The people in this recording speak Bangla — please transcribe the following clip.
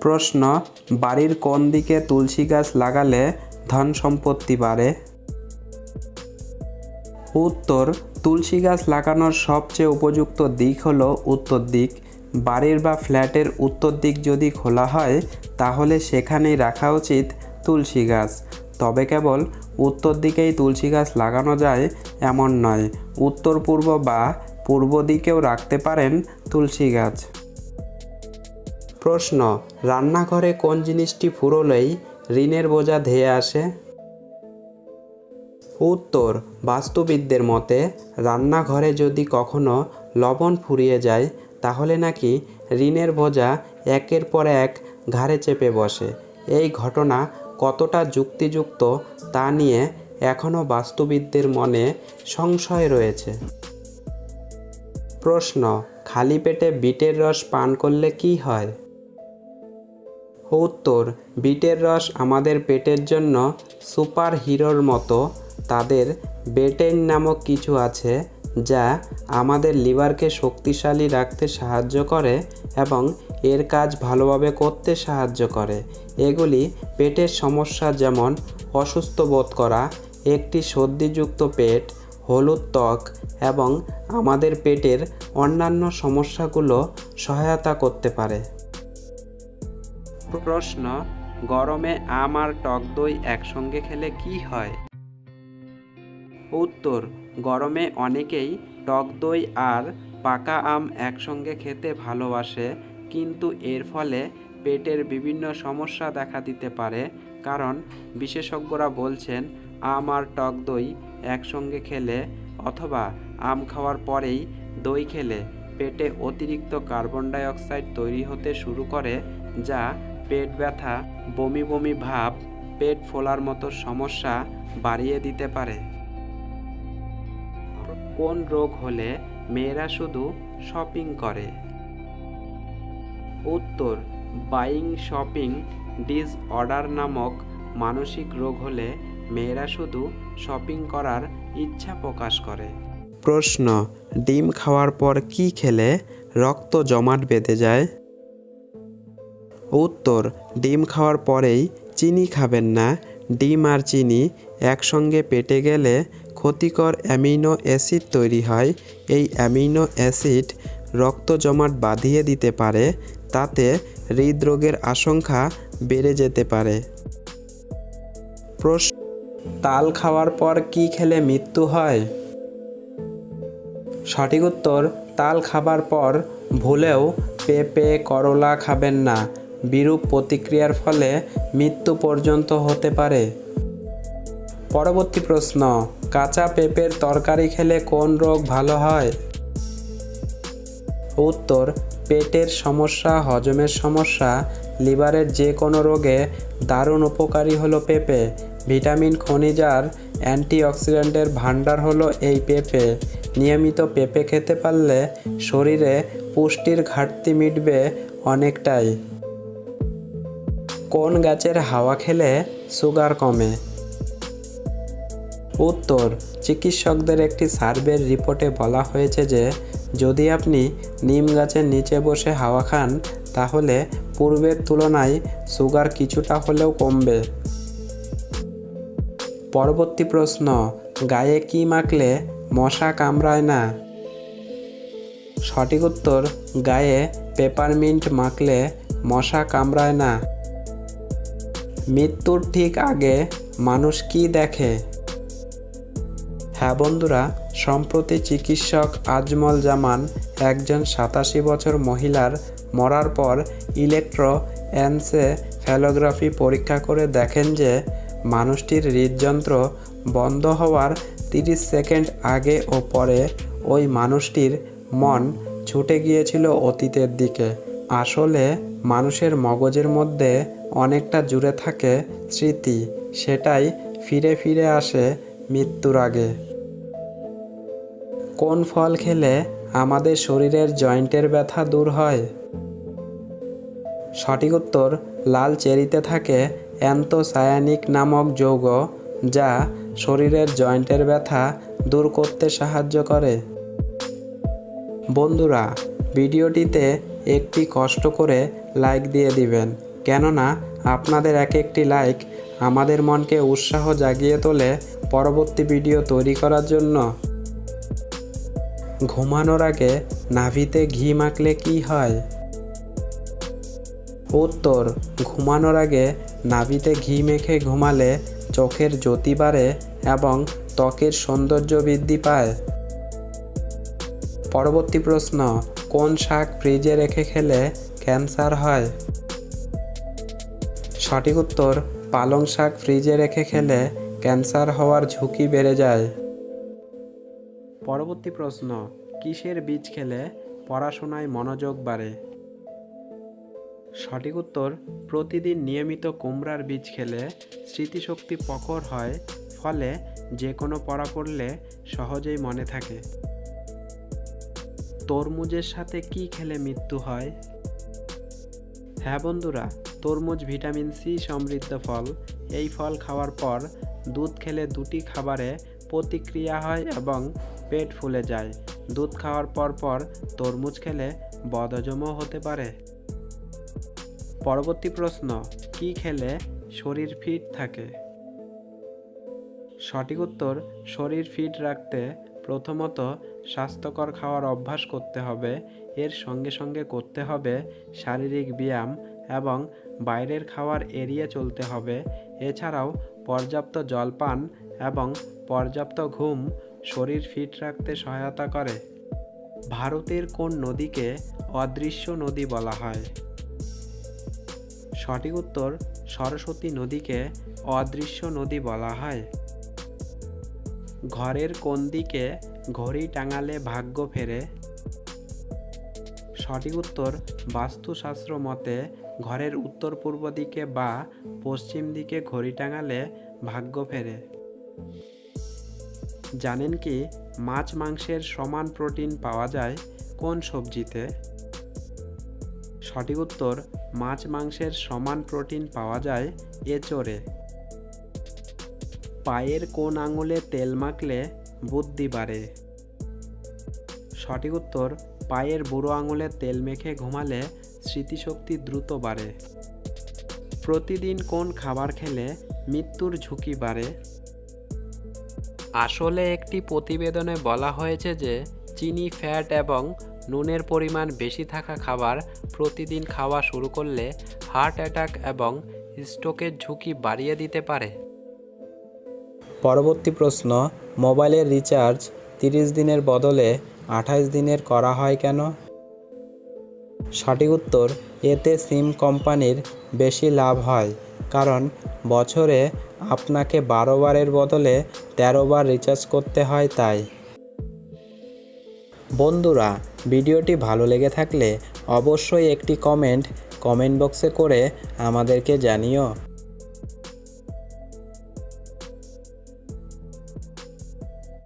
প্রশ্ন, বাড়ির কোন দিকে তুলসী গাছ লাগালে ধন সম্পত্তি বাড়ে? উত্তর, তুলসী গাছ লাগানোর সবচেয়ে উপযুক্ত দিক হলো উত্তর দিক। বাড়ির বা ফ্ল্যাটের উত্তর দিক যদি খোলা হয়, তাহলে সেখানেই রাখা উচিত তুলসী গাছ। তবে কেবল উত্তর দিকেই তুলসী গাছ লাগানো যায় এমন নয়। উত্তর পূর্ব বা পূর্ব দিকেও রাখতে পারেন তুলসী গাছ। প্রশ্ন, রান্নাঘরে কোন জিনিসটি ফুরোলেই ঋণের বোঝা ধেয়ে আসে? উত্তর, বাস্তুবিদদের মতে, রান্নাঘরে যদি কখনো লবণ ফুরিয়ে যায়, তাহলে নাকি ঋণের বোঝা একের পর এক ঘাড়ে চেপে বসে। এই ঘটনা কতটা যুক্তিযুক্ত তা নিয়ে এখনও বাস্তুবিদদের মনে সংশয় রয়েছে। প্রশ্ন, খালি পেটে বিটের রস পান করলে কি হয়? উত্তর বিটের রস আমাদের পেটের জন্য সুপার হিরোর মতো। তাদের বেটেন নামক কিছু আছে যা আমাদের লিভারকে শক্তিশালী রাখতে সাহায্য করে এবং এর কাজ ভালোভাবে করতে সাহায্য করে। এগুলি পেটের সমস্যা যেমন অসুস্থ বোধ করা, একটি সর্দিযুক্ত পেট, হলুদ ত্বক এবং আমাদের পেটের অন্যান্য সমস্যাগুলো সহায়তা করতে পারে। প্রশ্ন, গরমে আম আর টক দই একসঙ্গে খেলে কি হয়? উত্তর, গরমে অনেকেই টক দই আর পাকা আম একসঙ্গে খেতে ভালোবাসে, কিন্তু এর ফলে পেটের বিভিন্ন সমস্যা দেখা দিতে পারে, কারণ বিশেষজ্ঞরা বলছেন আম আর টক দই একসঙ্গে খেলে অথবা আম খাওয়ার পরেই দই খেলে পেটে অতিরিক্ত কার্বন ডাই অক্সাইড তৈরি হতে শুরু করে, যা পেট ব্যথা, বমি বমি ভাব, পেট ফোলার মতো সমস্যা বাড়িয়ে দিতে পারে। কোন রোগ হলে মেয়েরা শুধু শপিং করে? উত্তর বাইং শপিং ডিসঅর্ডার নামক মানসিক রোগ হলে মেয়েরা শুধু শপিং করার ইচ্ছা প্রকাশ করে। প্রশ্ন, ডিম খাওয়ার পর কি খেলে রক্ত জমাট বেঁধে যায়? উত্তর, ডিম খাওয়ার পরেই চিনি খাবেন না। ডিম আর চিনি একসঙ্গে পেটে গেলে ক্ষতিকর অ্যামিনো অ্যাসিড তৈরি হয়। এই অ্যামিনো অ্যাসিড রক্ত জমাট বাঁধিয়ে দিতে পারে, তাতে হৃদরোগের আশঙ্কা বেড়ে যেতে পারে। প্রশ্ন, তাল খাওয়ার পর কি খেলে মৃত্যু হয়? সঠিক উত্তর, তাল খাবার পর ভুলেও পেঁপে, করলা খাবেন না। বিরূপ প্রতিক্রিয়ার ফলে মৃত্যু পর্যন্ত হতে পারে। পরবর্তী প্রশ্ন, কাঁচা পেঁপের তরকারি খেলে কোন রোগ ভালো হয়? উত্তর, পেটের সমস্যা, হজমের সমস্যা, লিভারের যে কোনো রোগে দারুণ উপকারী হলো পেঁপে। ভিটামিন, খনিজ আর অ্যান্টিঅক্সিডেন্টের ভাণ্ডার হলো এই পেঁপে। নিয়মিত পেঁপে খেতে পারলে শরীরে পুষ্টির ঘাটতি মিটবে অনেকটাই। কোন গাছের হাওয়া খেলে সুগার কমে? উত্তর, চিকিৎসকদের একটি সার্ভের রিপোর্টে বলা হয়েছে যে, যদি আপনি নিম গাছের নিচে বসে হাওয়া খান, তাহলে পূর্বের তুলনায় সুগার কিছুটা হলেও কমবে। পরবর্তী প্রশ্ন, গায়ে কি মাখলে মশা কামড়ায় না? সঠিক উত্তর, গায়ে পেপারমিন্ট মাখলে মশা কামড়ায় না। মৃত্যুর ঠিক আগে মানুষ কি দেখে? হ্যাঁ বন্ধুরা, সম্প্রতি চিকিৎসক আজমল জামান একজন সাতাশি বছর মহিলার মরার পর ইলেকট্রো এনসেফ্যালোগ্রাফি পরীক্ষা করে দেখেন যে মানুষটির হৃদযন্ত্র বন্ধ হওয়ার তিরিশ সেকেন্ড আগে ও পরে ওই মানুষটির মন ছুটে গিয়েছিল অতীতের দিকে। আসলে মানুষের মগজের মধ্যে অনেকটা জুড়ে থাকে স্মৃতি, সেটাই ফিরে ফিরে আসে মৃত্যুর আগে। কোন ফল খেলে আমাদের শরীরের জয়েন্টের ব্যথা দূর হয়? সঠিক উত্তর, লাল চেরিতে থাকে অ্যান্থোসায়ানিক নামক যৌগ, যা শরীরের জয়েন্টের ব্যথা দূর করতে সাহায্য করে। বন্ধুরা, ভিডিওটিতে একটি কষ্ট করে লাইক দিয়ে দিবেন। কেননা, আপনাদের এক একটি লাইক আমাদের মনকে উৎসাহ জাগিয়ে তোলে পরবর্তী ভিডিও তৈরি করার জন্য। ঘুমানোর আগে নাভিতে ঘি মাখলে কি হয়? উত্তর, ঘুমানোর আগে নাভিতে ঘি মেখে ঘুমালে চোখের জ্যোতি বাড়ে এবং ত্বকের সৌন্দর্য বৃদ্ধি পায়। পরবর্তী প্রশ্ন, কোন শাক ফ্রিজে রেখে খেলে ক্যান্সার হয়? সঠিক উত্তর, পালং শাক ফ্রিজে রেখে খেলে ক্যান্সার হওয়ার ঝুঁকি বেড়ে যায়। পরবর্তী প্রশ্ন, কিসের বীজ খেলে পড়াশোনায় মনোযোগ বাড়ে? সঠিক উত্তর, প্রতিদিন নিয়মিত কুমড়ার বীজ খেলে স্মৃতিশক্তি প্রখর হয়, ফলে যে কোনো পড়া পড়লে সহজেই মনে থাকে। তরমুজের সাথে কি খেলে মৃত্যু হয়? হ্যাঁ বন্ধুরা তরমুজ, ভিটামিন সি, সমৃদ্ধ ফল। এই ফল খাওয়ার পর দুধ খেলে দুটি খাবারে প্রতিক্রিয়া হয় এবং পেট ফুলে যায়। দুধ খাওয়ার পর পর তরমুজ খেলে বদহজমও হতে পারে। পরবর্তী প্রশ্ন, কি খেলে শরীর ফিট থাকে? সঠিক উত্তর, শরীর ফিট রাখতে প্রথমত স্বাস্থ্যকর খাওয়ার অভ্যাস করতে হবে। এর সঙ্গে সঙ্গে করতে হবে শারীরিক ব্যায়াম এবং বাইরের খাওয়ার এড়িয়ে চলতে হবে। এছাড়াও, পর্যাপ্ত জলপান এবং পর্যাপ্ত ঘুম শরীর ফিট রাখতে সহায়তা করে। ভারতের কোন নদীকে অদৃশ্য নদী বলা হয়? সঠিক উত্তর, সরস্বতী নদীকে অদৃশ্য নদী বলা হয়। ঘরের কোন দিকে ঘড়ি টাঙালে ভাগ্য ফেরে? সঠিক উত্তর বাস্তুশাস্ত্র মতে, ঘরের উত্তর পূর্ব দিকে বা পশ্চিম দিকে ঘড়ি টাঙালে ভাগ্য ফেরে। জানেন কি মাছ মাংসের সমান প্রোটিন পাওয়া যায় কোন সবজিতে? সঠিক উত্তর মাছ মাংসের সমান প্রোটিন পাওয়া যায় এচোড়ে। পায়ের কোন আঙুলে তেল মাখলে বুদ্ধি বাড়ে? সঠিক উত্তর পায়ের বুড়ো আঙুলে তেল মেখে ঘুমালে স্মৃতিশক্তি দ্রুত বাড়ে। প্রতিদিন কোন খাবার খেলে মৃত্যুর ঝুঁকি বাড়ে? আসলে একটি প্রতিবেদনে বলা হয়েছে যে, চিনি, ফ্যাট এবং নুনের পরিমাণ বেশি থাকা খাবার প্রতিদিন খাওয়া শুরু করলে হার্ট অ্যাটাক এবং স্ট্রোকের ঝুঁকি বাড়িয়ে দিতে পারে। পরবর্তী প্রশ্ন, মোবাইলের রিচার্জ তিরিশ দিনের বদলে আঠাশ দিনের করা হয় কেন? সঠিক উত্তর, এতে সিম কোম্পানির বেশি লাভ হয়, কারণ বছরে আপনাকে বারো বারের বদলে তেরো বার রিচার্জ করতে হয় তাই। বন্ধুরা, ভিডিওটি ভালো লেগে থাকলে অবশ্যই একটি কমেন্ট কমেন্ট বক্সে করে আমাদেরকে জানিও।